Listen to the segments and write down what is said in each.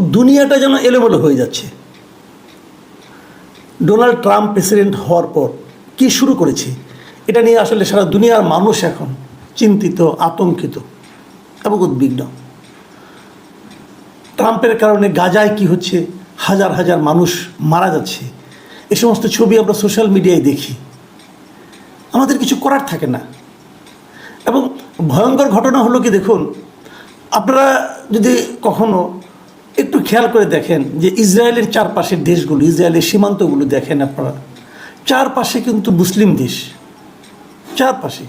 দুনিয়াটা যেন এলোমেলো হয়ে যাচ্ছে। ডোনাল্ড ট্রাম্প প্রেসিডেন্ট হওয়ার পর কি শুরু করেছে? এটা নিয়ে আসলে সারা দুনিয়ার মানুষ এখন চিন্তিত, আতঙ্কিত এবং উদ্বিগ্ন। ট্রাম্পের কারণে গাজায় কি হচ্ছে? হাজার হাজার মানুষ মারা যাচ্ছে। এ সমস্ত ছবি আমরা সোশ্যাল মিডিয়ায় দেখি। আমাদের কিছু করার থাকে না। এবং ভয়ঙ্কর ঘটনা হলো কি দেখুন, আপনারা যদি কখনো একটু খেয়াল করে দেখেন যে ইসরায়েলের চারপাশের দেশগুলো, ইসরায়েলের সীমান্তগুলো দেখেন আপনারা। চারপাশে কিন্তু মুসলিম দেশ। চারপাশে।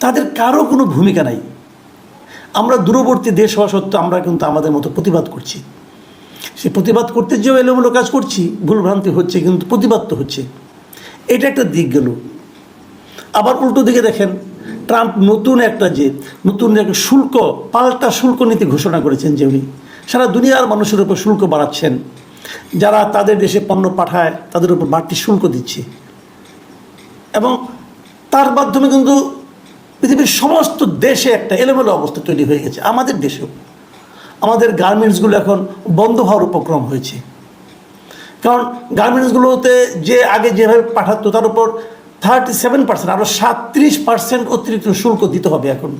তাদের কারও কোনো ভূমিকা নাই। আমরা দূরবর্তী দেশ হওয়া সত্ত্বেও আমরা কিন্তু আমাদের মতো প্রতিবাদ করছি। সে প্রতিবাদ করতে যেও এলোমেলো কাজ করছি ভুলভ্রান্তি হচ্ছে, কিন্তু প্রতিবাদ তো হচ্ছে। এটা একটা দিক গেল। আবার উল্টো দিকে দেখেন, ট্রাম্প নতুন একটা যে, নতুন একটা শুল্ক, পাল্টা শুল্ক নীতি ঘোষণা করেছেন যে উনি। সারা দুনিয়ার মানুষের উপর শুল্ক বাড়াচ্ছেন। যারা তাদের দেশে পণ্য পাঠায়, তাদের উপর বাড়তি শুল্ক দিচ্ছে। এবং তার মাধ্যমে কিন্তু পৃথিবীর সমস্ত দেশে একটা এলোমেলো অবস্থা তৈরি হয়ে গেছে, আমাদের দেশেও। আমাদের গার্মেন্টসগুলো এখন বন্ধ হওয়ার উপক্রম হয়েছে। কারণ গার্মেন্টসগুলোতে যে আগে যেভাবে পাঠাতো, তার উপর থার্টি সেভেন পার্সেন্ট আরও সাতত্রিশ পার্সেন্ট অতিরিক্ত শুল্ক দিতে হবে এখন।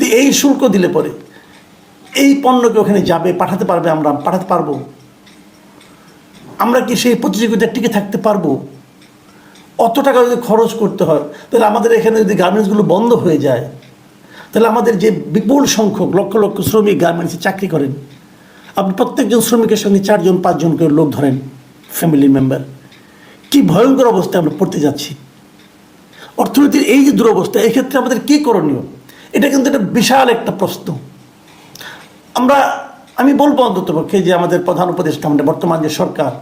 এই শুল্ক দিলে পরে এই পণ্যকে ওখানে যাবে, পাঠাতে পারবে আমরা, পাঠাতে পারব। আমরা কি সেই প্রতিযোগিতায় টিকে থাকতে পারব? অত টাকা যদি খরচ করতে হয়, তাহলে আমাদের এখানে যদি গার্মেন্টসগুলো বন্ধ হয়ে যায়, তাহলে আমাদের যে বিপুল সংখ্যক, লক্ষ লক্ষ শ্রমিক গার্মেন্টসে চাকরি করেন, আপনি প্রত্যেকজন শ্রমিকের সঙ্গে চারজন, পাঁচজন করে লোক ধরেন ফ্যামিলি মেম্বার কি ভয়ঙ্কর অবস্থায় আমরা পড়তে যাচ্ছি। অর্থনীতির এই যে দুরবস্থা, এক্ষেত্রে আমাদের কী করণীয়? এটা কিন্তু একটা বিশাল একটা প্রশ্ন। আমরা, আমি বলব অন্তত পক্ষে যে আমাদের প্রধান উপদেষ্টা, আমাদের বর্তমান যে সরকার,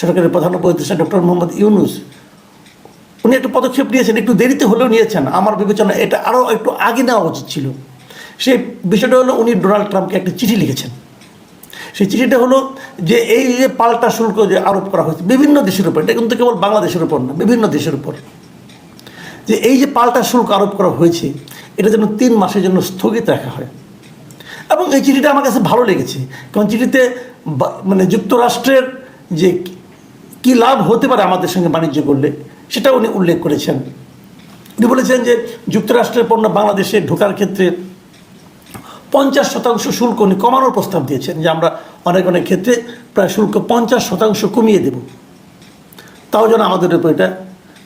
সরকারের প্রধান উপদেষ্টা ডক্টর মোহাম্মদ ইউনুস, উনি একটা পদক্ষেপ নিয়েছেন, একটু দেরিতে হলেও নিয়েছেন। আমার বিবেচনা এটা আরও একটু আগে নেওয়া উচিত ছিল। সেই বিষয়টা হলো উনি ডোনাল্ড ট্রাম্পকে একটা চিঠি লিখেছেন। সেই চিঠিটা হলো যে এই যে পাল্টা শুল্ক যে আরোপ করা হয়েছে, বিভিন্ন দেশের উপর, এটা কিন্তু কেবল বাংলাদেশের উপর না, বিভিন্ন দেশের উপর। যে এই যে পাল্টা শুল্ক আরোপ করা হয়েছে, এটা যেন তিন মাসের জন্য স্থগিত রাখা হয়। এবং এই চিঠিটা আমার কাছে ভালো লেগেছে। কারণ চিঠিতে মানে যুক্তরাষ্ট্রের যে কি লাভ হতে পারে আমাদের সঙ্গে বাণিজ্য করলে সেটা উনি উল্লেখ করেছেন। উনি বলেছেন যে যুক্তরাষ্ট্রের পণ্য বাংলাদেশে ঢোকার ক্ষেত্রে পঞ্চাশ শতাংশ শুল্ক উনি কমানোর প্রস্তাব দিয়েছেন যে আমরা অনেক অনেক ক্ষেত্রে প্রায় শুল্ক পঞ্চাশ শতাংশ কমিয়ে দেব। তাও যেন আমাদের উপর এটা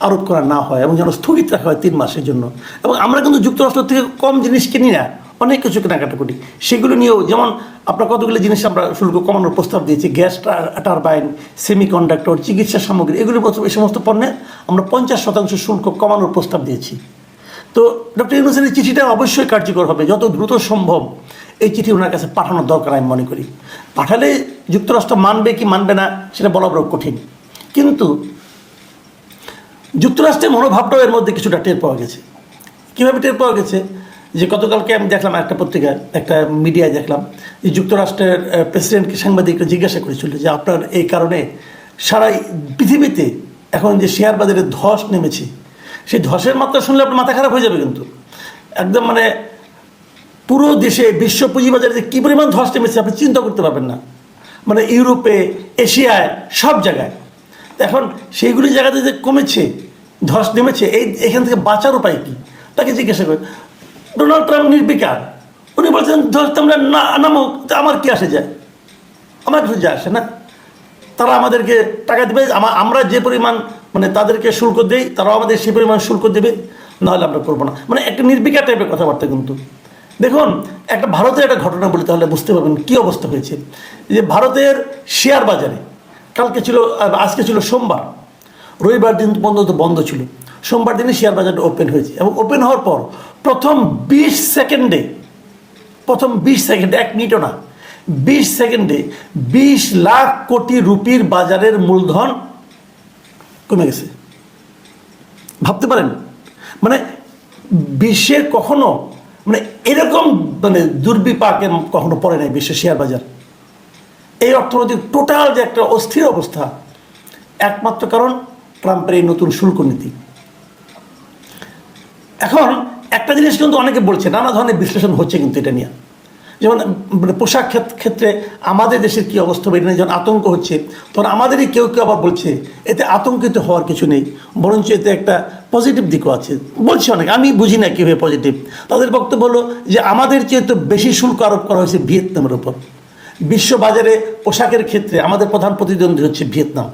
আরোপ করা না হয় এবং যেন স্থগিত রাখা হয় তিন মাসের জন্য। এবং আমরা কিন্তু যুক্তরাষ্ট্র থেকে কম জিনিস কিনি না। অনেক কিছু কেনাকাটা করি সেগুলো নিয়েও যেমন আপনার কতগুলো জিনিস আমরা শুল্ক কমানোর প্রস্তাব দিয়েছি, গ্যাস টারবাইন সেমিকন্ডাক্টর চিকিৎসা সামগ্রী, এগুলোর মতো এই সমস্ত পণ্যে আমরা পঞ্চাশ শতাংশ শুল্ক কমানোর প্রস্তাব দিয়েছি। তো ডক্টর ইউনুসের এই চিঠিটা অবশ্যই কার্যকর হবে, যত দ্রুত সম্ভব এই চিঠি ওনার কাছে পাঠানোর দরকার আমি মনে করি। পাঠালে যুক্তরাষ্ট্র মানবে কি মানবে না সেটা বলা বড় কঠিন। কিন্তু যুক্তরাষ্ট্রের মনোভাবটাও এর মধ্যে কিছুটা টের পাওয়া গেছে। কীভাবে টের পাওয়া গেছে? যে গতকালকে আমি দেখলাম একটা পত্রিকায় একটা মিডিয়ায় দেখলাম, যে যুক্তরাষ্ট্রের প্রেসিডেন্টকে সাংবাদিকরা জিজ্ঞাসা করেছিল যে আপনার এই কারণে সারা পৃথিবীতে এখন যে শেয়ার বাজারে ধস নেমেছে, সেই ধসের মাত্রা শুনলে আপনার মাথা খারাপ হয়ে যাবে কিন্তু। একদম মানে পুরো দেশে বিশ্ব পুঁজিবাজারে যে কী পরিমাণ ধস নেমেছে আপনি চিন্তা করতে পারবেন না। মানে ইউরোপে, এশিয়ায়, সব জায়গায়। এখন সেইগুলি জায়গাতে যে কমেছে, ধস নেমেছে, এই এখান থেকে বাঁচার উপায় কী? তাকে জিজ্ঞাসা করে ডোনাল্ড ট্রাম্প নির্বিকার। উনি বলছেন তোমরা না নামুক তা আমার কি আসে যায়? আমার কিছু যায় আসে না। তারা আমাদেরকে টাকা দেবে আমরা যে পরিমাণ মানে তাদেরকে শুল্ক দেই, তারাও আমাদের সেই পরিমাণ শুল্ক দেবে, নাহলে আমরা করব না। মানে একটা নির্বিকার টাইপের কথাবার্তা কিন্তু। দেখুন, একটা ভারতের একটা ঘটনা বলি তাহলে বুঝতে পারবেন কী অবস্থা হয়েছে। যে ভারতের শেয়ার বাজারে, কালকে ছিল আজকে ছিল সোমবার, রবিবার দিন পর্যন্ত বন্ধ ছিল। সোমবার দিনে শেয়ার বাজারটা ওপেন হয়েছে এবং ওপেন হওয়ার পর প্রথম বিশ সেকেন্ডে, প্রথম বিশ সেকেন্ডে, এক মিনিটও না, বিশ সেকেন্ডে বিশ লাখ কোটি রুপির বাজারের মূলধন কমে গেছে। ভাবতে পারেন মানে বিশ্বের কখনো মানে এরকম মানে দুর্বিপাকের কখনো পড়ে নাই বিশ্বের শেয়ার বাজার। এই অর্থনৈতিক টোটাল যে একটা অস্থির অবস্থা, একমাত্র কারণ ট্রাম্পের এই নতুন শুল্ক নীতি এখন একটা জিনিস কিন্তু অনেকে বলছে, নানা ধরনের বিশ্লেষণ হচ্ছে কিন্তু এটা নিয়ে। যেমন মানে পোশাক ক্ষেত- ক্ষেত্রে আমাদের দেশের কী অবস্থা এটা নিয়ে যখন আতঙ্ক হচ্ছে, তখন আমাদেরই কেউ কেউ আবার বলছে, এতে আতঙ্কিত হওয়ার কিছু নেই, বরঞ্চ এতে একটা পজিটিভ দিকও আছে। বলছি অনেক, আমি বুঝি না কীভাবে পজিটিভ তাদের বক্তব্য হলো যে, আমাদের চেয়ে তো বেশি শুল্ক আরোপ করা হয়েছে ভিয়েতনামের উপর। বিশ্ববাজারে পোশাকের ক্ষেত্রে আমাদের প্রধান প্রতিদ্বন্দ্বী হচ্ছে ভিয়েতনাম।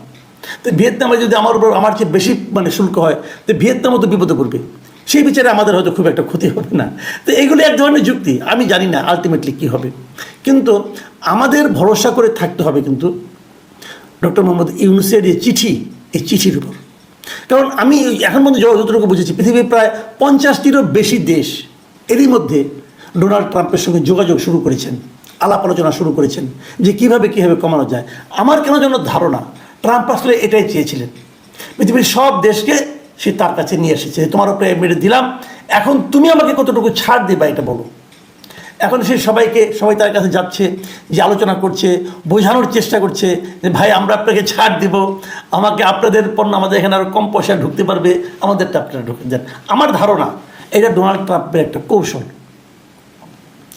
তো ভিয়েতনামে যদি আমার উপর আমার চেয়ে বেশি মানে শুল্ক হয়, তো ভিয়েতনামও তো বিপদে পড়বে। সেই বিচারে আমাদের হয়তো খুব একটা ক্ষতি হবে না। তো এইগুলো এক ধরনের যুক্তি, আমি জানি না আলটিমেটলি কী হবে। কিন্তু আমাদের ভরসা করে থাকতে হবে কিন্তু ডক্টর মোহাম্মদ ইউনুসের যে চিঠি, এই চিঠির উপর। কারণ আমি এখন পর্যন্ত যতটুকু বুঝেছি, পৃথিবীর প্রায় পঞ্চাশটিরও বেশি দেশ এরই মধ্যে ডোনাল্ড ট্রাম্পের সঙ্গে যোগাযোগ শুরু করেছেন, আলাপ আলোচনা শুরু করেছেন, যে কীভাবে কীভাবে কমানো যায়। আমার কেন যেন ধারণা, ট্রাম্প আসলে এটাই চেয়েছিলেন। পৃথিবীর সব দেশকে সে তার কাছে নিয়ে এসেছে তোমার উপরে মেরে দিলাম। এখন তুমি আমাকে কতটুকু ছাড় দিবা এটা বলো। এখন সে সবাইকে, সবাই তার কাছে যাচ্ছে, যে আলোচনা করছে, বোঝানোর চেষ্টা করছে যে, ভাই, আমরা আপনাকে ছাড় দিব। আমাকে আপনাদের পণ্য আমাদের এখানে আরও কম পয়সা ঢুকতে পারবে। আমাদেরটা আপনারা ঢুকে দেন। আমার ধারণা, এটা ডোনাল্ড ট্রাম্পের একটা কৌশল।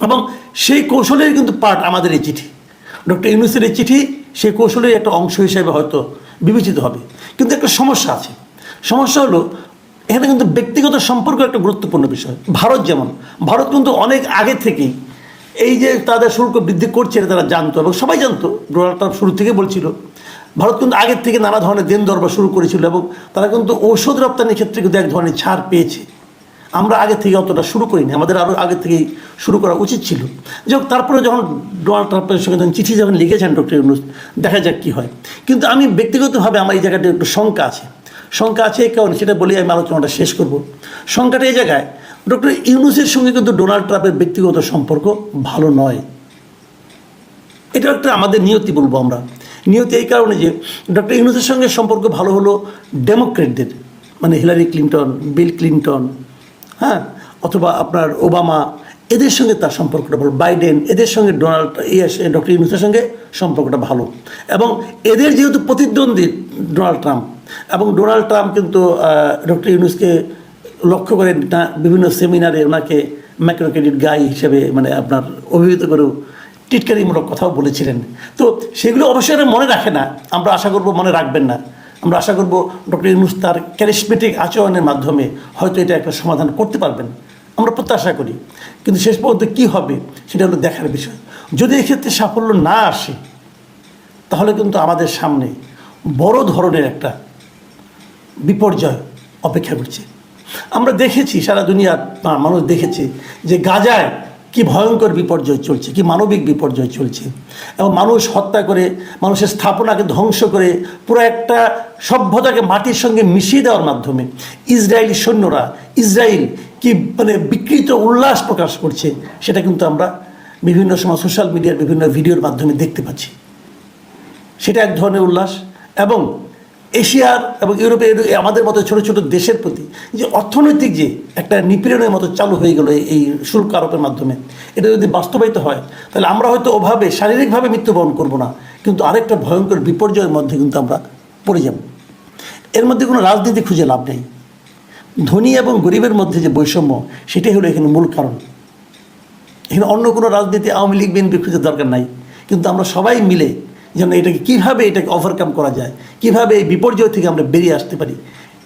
এবং সেই কৌশলের কিন্তু পার্ট আমাদের এই চিঠি। ডক্টর ইউনুসের এই চিঠি সেই কৌশলের একটা অংশ হিসেবে হয়তো বিবেচিত হবে। কিন্তু একটা সমস্যা আছে। সমস্যা হলো, এখানে কিন্তু ব্যক্তিগত সম্পর্ক একটা গুরুত্বপূর্ণ বিষয়। ভারত যেমন, ভারত কিন্তু অনেক আগে থেকেই এই যে তাদের শুল্ক বৃদ্ধি করছে এটা তারা জানতো এবং সবাই জানতো। ডোনাল্ড ট্রাম্প শুরু থেকে বলছিল, ভারত কিন্তু আগের থেকে নানা ধরনের দেন দরবার শুরু করেছিল এবং তারা কিন্তু ঔষধ রপ্তানির ক্ষেত্রে কিন্তু এক ধরনের ছাড় পেয়েছে। আমরা আগে থেকে অতটা শুরু করিনি, আমাদের আরও আগে থেকেই শুরু করা উচিত ছিল। যাই তারপরে যখন ডোনাল্ড ট্রাম্পের সঙ্গে যখন চিঠি যখন লিখেছেন ডক্টর ইউনুস, দেখা যাক কী হয়। কিন্তু আমি ব্যক্তিগতভাবে আমার এই জায়গাটা একটু শঙ্কা আছে। শঙ্কা আছে কারণে, সেটা বলি আমি আলোচনাটা শেষ করব। শঙ্কাটা এই জায়গায়, ডক্টর ইউনুসের সঙ্গে কিন্তু ডোনাল্ড ট্রাম্পের ব্যক্তিগত সম্পর্ক ভালো নয়। এটা একটা আমাদের নিয়তি বলব আমরা। নিয়তি এই কারণে যে, ডক্টর ইউনুসের সঙ্গে সম্পর্ক ভালো হলো ডেমোক্রেটদের মানে হিলারি ক্লিন্টন, বিল ক্লিন্টন হ্যাঁ? অথবা আপনার ওবামা এদের সঙ্গে তার সম্পর্কটা ভালো। বাইডেন, এদের সঙ্গে ডোনাল্ড ইয়ে ডক্টর ইউনুসের সঙ্গে সম্পর্কটা ভালো। এবং এদের যেহেতু প্রতিদ্বন্দ্বী ডোনাল্ড ট্রাম্প, এবং ডোনাল্ড ট্রাম্প কিন্তু ডক্টর ইউনুসকে লক্ষ্য করে বিভিন্ন সেমিনারে ওনাকে ম্যাক্রো ক্রেডিট গাই হিসেবে মানে আপনার অভিহিত করেও টিটকারিমূলক কথাও বলেছিলেন। তো সেগুলো অবশ্যই মনে রাখে না, আমরা আশা করব মনে রাখবেন না। আমরা আশা করব ডক্টর ইউনুস তার ক্যারিসমেটিক আচরণের মাধ্যমে হয়তো এটা একটা সমাধান করতে পারবেন। আমরা প্রত্যাশা করি। কিন্তু শেষ পর্যন্ত কী হবে, সেটা হলো দেখার বিষয়। যদি এক্ষেত্রে সাফল্য না আসে, তাহলে কিন্তু আমাদের সামনে বড় ধরনের একটা বিপর্যয় অপেক্ষা করছে। আমরা দেখেছি সারা দুনিয়ার মানুষ দেখেছে যে গাজায় কি ভয়ঙ্কর বিপর্যয় চলছে, কি মানবিক বিপর্যয় চলছে। এবং মানুষ হত্যা করে, মানুষের স্থাপনাকে ধ্বংস করে, পুরো একটা সভ্যতাকে মাটির সঙ্গে মিশিয়ে দেওয়ার মাধ্যমে ইসরায়েলি সৈন্যরা, ইসরায়েল কি মানে বিকৃত উল্লাস প্রকাশ করছে, সেটা কিন্তু আমরা বিভিন্ন সময় সোশ্যাল মিডিয়ার বিভিন্ন ভিডিওর মাধ্যমে দেখতে পাচ্ছি। সেটা এক ধরনের উল্লাস এবং এশিয়ার এবং ইউরোপের আমাদের মতো ছোট ছোট দেশের প্রতি যে অর্থনৈতিক যে একটা নিপীড়নের মতো চালু হয়ে গেল এই শুল্ক আরোপের মাধ্যমে, এটা যদি বাস্তবায়িত হয়, তাহলে আমরা হয়তো ওভাবে শারীরিকভাবে মৃত্যুবরণ করব না, কিন্তু আরেকটা ভয়ঙ্কর বিপর্যয়ের মধ্যে কিন্তু আমরা পড়ে যাব। এর মধ্যে কোনো রাজনীতি খুঁজে লাভ নেই। ধনী এবং গরিবের মধ্যে যে বৈষম্য, সেটাই হলো এখানে মূল কারণ। এখানে অন্য কোনো রাজনীতি আওয়ামী লীগ, বিএনপি খুঁজে দরকার নাই। কিন্তু আমরা সবাই মিলে যেন এটাকে কীভাবে এটাকে ওভারকাম করা যায়, কীভাবে এই বিপর্যয় থেকে আমরা বেরিয়ে আসতে পারি,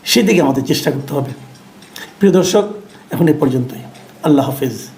সেদিকে আমাদের চেষ্টা করতে হবে। প্রিয় দর্শক, এখন এ পর্যন্তই। আল্লাহ হাফেজ।